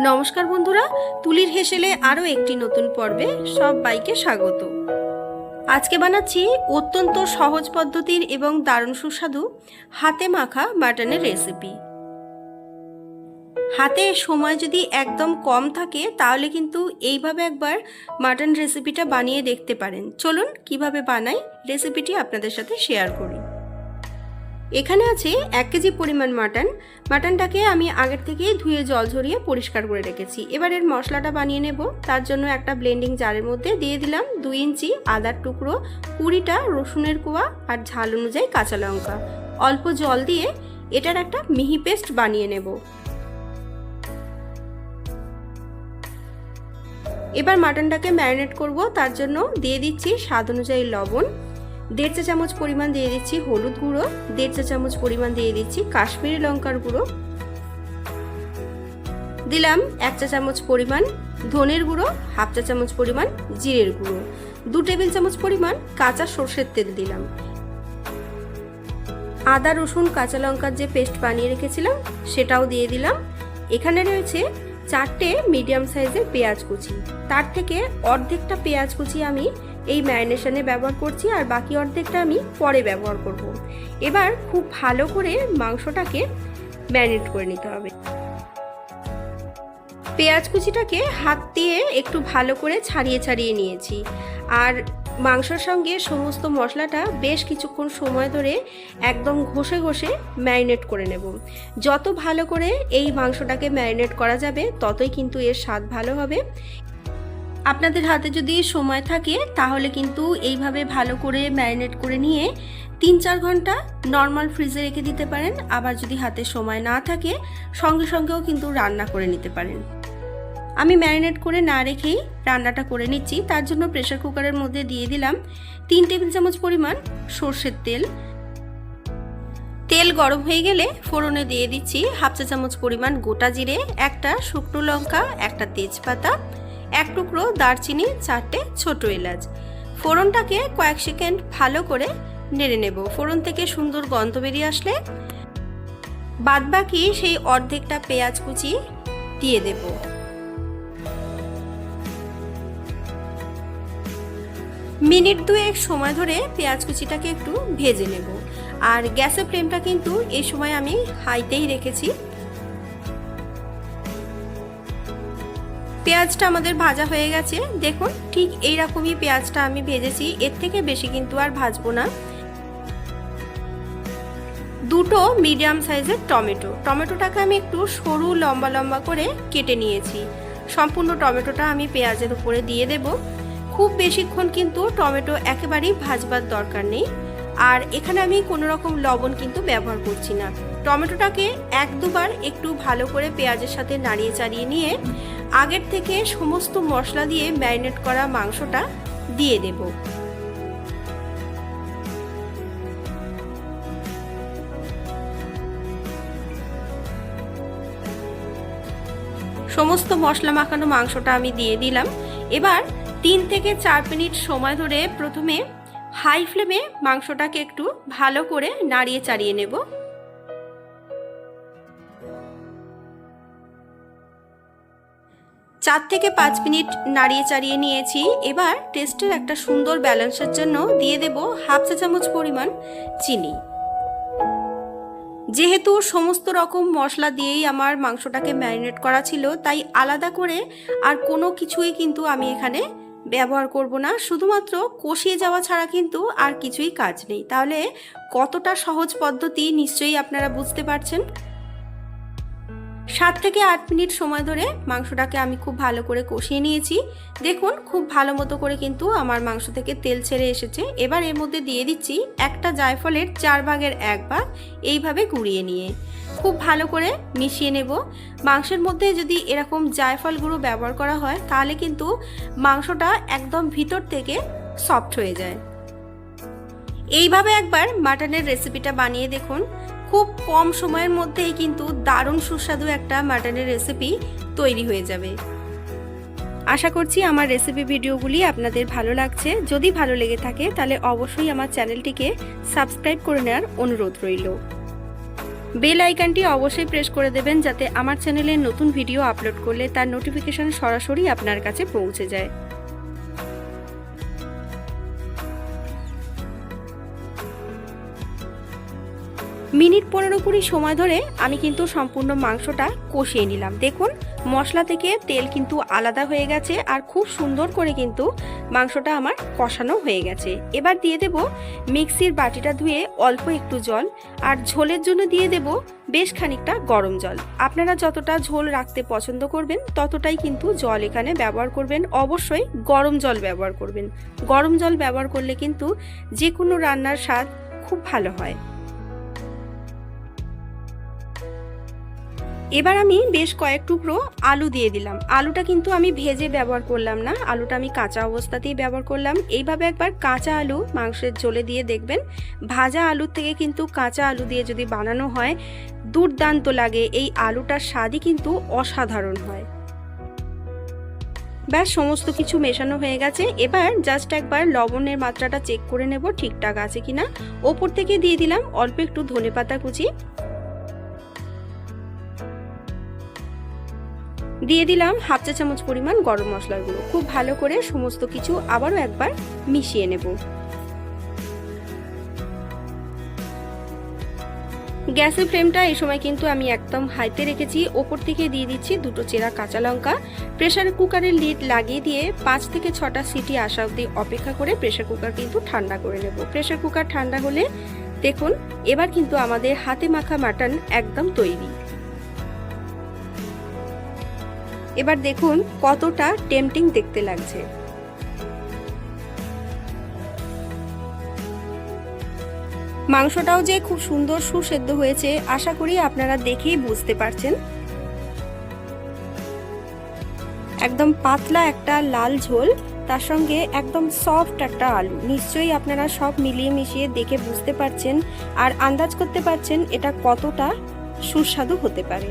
নমস্কার বন্ধুরা, তুলির হেসেলে আরও একটি নতুন পর্বে সব বাইকে স্বাগত। আজকে বানাচ্ছি অত্যন্ত সহজ পদ্ধতির এবং দারুণ সুস্বাদু হাতে মাখা মাটনের রেসিপি। হাতে সময় যদি একদম কম থাকে, তাহলে কিন্তু এইভাবে একবার মাটন রেসিপিটা বানিয়ে দেখতে পারেন। চলুন কীভাবে বানাই, রেসিপিটি আপনাদের সাথে শেয়ার করি। এখানে আছে এক কেজি পরিমাণ মাটন। মাটনটাকে আমি আগের থেকেই ধুয়ে জল ঝরিয়ে পরিষ্কার করে রেখেছি। এবার এর মশলাটা বানিয়ে নেব। তার জন্য একটা ব্লেন্ডিং জারের মধ্যে দিয়ে দিলাম দুই ইঞ্চি আদার টুকরো, কুড়িটা রসুনের কোয়া আর ঝাল অনুযায়ী কাঁচা লঙ্কা। অল্প জল দিয়ে এটার একটা মিহি পেস্ট বানিয়ে নেব। এবার মাটনটাকে ম্যারিনেট করব। তার জন্য দিয়ে দিচ্ছি স্বাদ অনুযায়ী লবণ। দেড় চা চামচ পরিমাণ দিয়ে দিচ্ছি হলুদ গুঁড়ো, দেড় চা চামচ পরিমাণ দিয়ে দিচ্ছি কাশ্মীরি লঙ্কার গুঁড়ো। দিলাম এক চা চামচ পরিমাণ ধনের গুঁড়ো, হাফ চা চামচ পরিমাণ জিরের গুঁড়ো। দু টেবিল চামচ পরিমাণ কাঁচা সর্ষের তেল দিলাম। আদা, রসুন, কাঁচা লঙ্কার যে পেস্ট বানিয়ে রেখেছিলাম, সেটাও দিয়ে দিলাম। এখানে রয়েছে চারটে মিডিয়াম সাইজের পেঁয়াজ কুচি। তার থেকে অর্ধেকটা পেঁয়াজ কুচি আমি এই ম্যারিনেশনে ব্যবহার করছি আর বাকি অর্ধেকটা আমি পরে ব্যবহার করব। এবার খুব ভালো করে মাংসটাকে ম্যারিনেট করে নিতে হবে। পেঁয়াজ কুচিটাকে হাত দিয়ে একটু ভালো করে ছাড়িয়ে ছাড়িয়ে নিয়েছি। আর মাংসর সঙ্গে সমস্ত মশলাটা বেশ কিছুক্ষণ সময় ধরে একদম ঘষে ঘষে ম্যারিনেট করে নেব। যত ভালো করে এই মাংসটাকে ম্যারিনেট করা যাবে, ততই কিন্তু এর স্বাদ ভালো হবে। আপনাদের হাতে যদি সময় থাকে, তাহলে কিন্তু এইভাবে ভালো করে ম্যারিনেট করে নিয়ে তিন চার ঘণ্টা নর্মাল ফ্রিজে রেখে দিতে পারেন। আবার যদি হাতে সময় না থাকে, সঙ্গে সঙ্গেও কিন্তু রান্না করে নিতে পারেন। আমি ম্যারিনেট করে না রেখেই রান্নাটা করে নিচ্ছি। তার জন্য প্রেশার কুকারের মধ্যে দিয়ে দিলাম তিন টেবিল চামচ পরিমাণ সর্ষের তেল। তেল গরম হয়ে গেলে ফোড়নে দিয়ে দিচ্ছি হাফ চা চামচ পরিমাণ গোটা জিরে, একটা শুকনো লঙ্কা, একটা তেজপাতা এক টুকরো দারচিনি, চারটে ছোট এলাচ। ফোড়নটাকে কয়েক সেকেন্ড ভালো করে নেড়ে নেব। ফোড়ন থেকে সুন্দর গন্ধ বেরিয়ে আসলে বাদবাকি সেই অর্ধেকটা পেঁয়াজ কুচি দিয়ে দেব। মিনিট দুয়েক সময় ধরে পেঁয়াজ কুচিটাকে একটু ভেজে নেব। আর গ্যাসের ফ্লেমটা কিন্তু এই সময় আমি হাইতেই রেখেছি। পেঁয়াজটা আমাদের ভাজা হয়ে গেছে। দেখুন, ঠিক এই রকমই পেঁয়াজটা আমি ভেজেছি। এর থেকে বেশি কিন্তু আর ভাজবো না। দুটো মিডিয়াম সাইজের টমেটো। টমেটোটাকে আমি একটু সরু লম্বা লম্বা করে কেটে নিয়েছি। সম্পূর্ণ টমেটোটা আমি পেঁয়াজের উপরে দিয়ে দেব। খুব বেশিক্ষণ কিন্তু টমেটো একেবারেই ভাজবার দরকার নেই। আর এখানে আমি কোনো রকম লবণ কিন্তু ব্যবহার করছি না। টমেটোটাকে এক দুবার একটু ভালো করে পেঁয়াজের সাথে নাড়িয়ে চাড়িয়ে নিয়ে আগের থেকে সমস্ত মশলা দিয়ে ম্যারিনেট করা মাংসটা দিয়ে দেব। সমস্ত মশলা মাখানো মাংসটা আমি দিয়ে দিলাম। এবার তিন থেকে চার মিনিট সময় ধরে প্রথমে হাই ফ্লেমে মাংসটাকে একটু ভালো করে নাড়িয়ে চাড়িয়ে নেব। চার থেকে পাঁচ মিনিট নাড়িয়ে চাড়িয়ে নিয়েছি। এবার টেস্টের একটা সুন্দর ব্যালেন্সের জন্য দিয়ে দেব হাফ চা চামচ পরিমাণ চিনি। যেহেতু সমস্ত রকম মশলা দিয়েই আমার মাংসটাকে ম্যারিনেট করা ছিল, তাই আলাদা করে আর কোনো কিছুই কিন্তু আমি এখানে ব্যবহার করব না। শুধুমাত্র কষিয়ে যাওয়া ছাড়া কিন্তু আর কিছুই কাজ নেই। তাহলে কতটা সহজ পদ্ধতি নিশ্চয়ই আপনারা বুঝতে পারছেন। সাত থেকে আট মিনিট সময় ধরে মাংসটাকে আমি খুব ভালো করে কষিয়ে নিয়েছি। দেখুন, খুব ভালো মতো করে কিন্তু আমার মাংস থেকে তেল ছেড়ে এসেছে। এবার এর মধ্যে দিয়ে দিচ্ছি একটা জায়ফলের চার ভাগের এক ভাগ, এইভাবে গুঁড়িয়ে নিয়ে। খুব ভালো করে মিশিয়ে নেব। মাংসের মধ্যে যদি এরকম জায়ফল গুঁড়ো ব্যবহার করা হয়, তাহলে কিন্তু মাংসটা একদম ভিতর থেকে সফট হয়ে যায়। এইভাবে একবার মাটনের রেসিপিটা বানিয়ে দেখুন। খুব কম সময়ের মধ্যেই কিন্তু দারুণ সুস্বাদু একটা মাটনের রেসিপি তৈরি হয়ে যাবে। আশা করছি আমার রেসিপি ভিডিওগুলি আপনাদের ভালো লাগছে। যদি ভালো লেগে থাকে, তাহলে অবশ্যই আমার চ্যানেলটিকে সাবস্ক্রাইব করে নেওয়ার অনুরোধ রইল। বেল আইকনটি অবশ্যই প্রেস করে দেবেন যাতে আমার চ্যানেলে নতুন ভিডিও আপলোড করলে তার নোটিফিকেশন সরাসরি আপনার কাছে পৌঁছে যায়। মিনিট পনেরো কুড়ি সময় ধরে আমি কিন্তু সম্পূর্ণ মাংসটা কষিয়ে নিলাম। দেখুন, মশলা থেকে তেল কিন্তু আলাদা হয়ে গেছে আর খুব সুন্দর করে কিন্তু মাংসটা আমার কষানো হয়ে গেছে। এবার দিয়ে দেব মিক্সির বাটিটা ধুয়ে অল্প একটু জল আর ঝোলের জন্য দিয়ে দেব বেশ খানিকটা গরম জল। আপনারা যতটা ঝোল রাখতে পছন্দ করবেন, ততটাই কিন্তু জল এখানে ব্যবহার করবেন। অবশ্যই গরম জল ব্যবহার করবেন। গরম জল ব্যবহার করলে কিন্তু যে কোনো রান্নার স্বাদ খুব ভালো হয়। এবার আমি বেশ কয়েক টুকরো আলু দিয়ে দিলাম। আলুটা কিন্তু আমি ভেজে ব্যবহার করলাম না। আলুটা আমি কাঁচা অবস্থাতেই ব্যবহার করলাম। এইভাবে একবার কাঁচা আলু মাংসের ঝোলে দিয়ে দেখবেন, ভাজা আলুর থেকে কিন্তু কাঁচা আলু দিয়ে যদি বানানো হয়, দুর্দান্ত লাগে। এই আলুটার স্বাদই কিন্তু অসাধারণ হয়। ব্যাস, সমস্ত কিছু মেশানো হয়ে গেছে। এবার জাস্ট একবার লবণের মাত্রাটা চেক করে নেব ঠিকঠাক আছে কিনা। ওপর থেকে দিয়ে দিলাম অল্প একটু ধনে পাতা কুচি। দিয়ে দিলাম হাফ চা চামচ পরিমাণ গরম মশলার গুঁড়ো খুব ভালো করে সমস্ত কিছু আবারও একবার মিশিয়ে নেব। গ্যাসের ফ্লেমটা এই সময় কিন্তু আমি একদম হাইতে রেখেছি। ওপর থেকে দিয়ে দিচ্ছি দুটো চেরা কাঁচা লঙ্কা। প্রেশার কুকারের লিড লাগিয়ে দিয়ে পাঁচ থেকে ছটা সিটি আসা অবধি অপেক্ষা করে প্রেশার কুকার কিন্তু ঠান্ডা করে নেব। প্রেশার কুকার ঠান্ডা হলে দেখুন, এবার কিন্তু আমাদের হাতে মাখা মাটন একদম তৈরি। এবার দেখুন কতটা টেম্পটিং দেখতে লাগছে। মাংসটাও যে খুব সুন্দর সুসেদ্ধ হয়েছে, আশা করি আপনারা দেখেই বুঝতে পারছেন। একদম পাতলা একটা লাল ঝোল, তার সঙ্গে একদম সফট একটা আলু। নিশ্চয়ই আপনারা সব মিলিয়ে মিশিয়ে দেখে বুঝতে পারছেন, আর আন্দাজ করতে পারছেন এটা কতটা সুস্বাদু হতে পারে।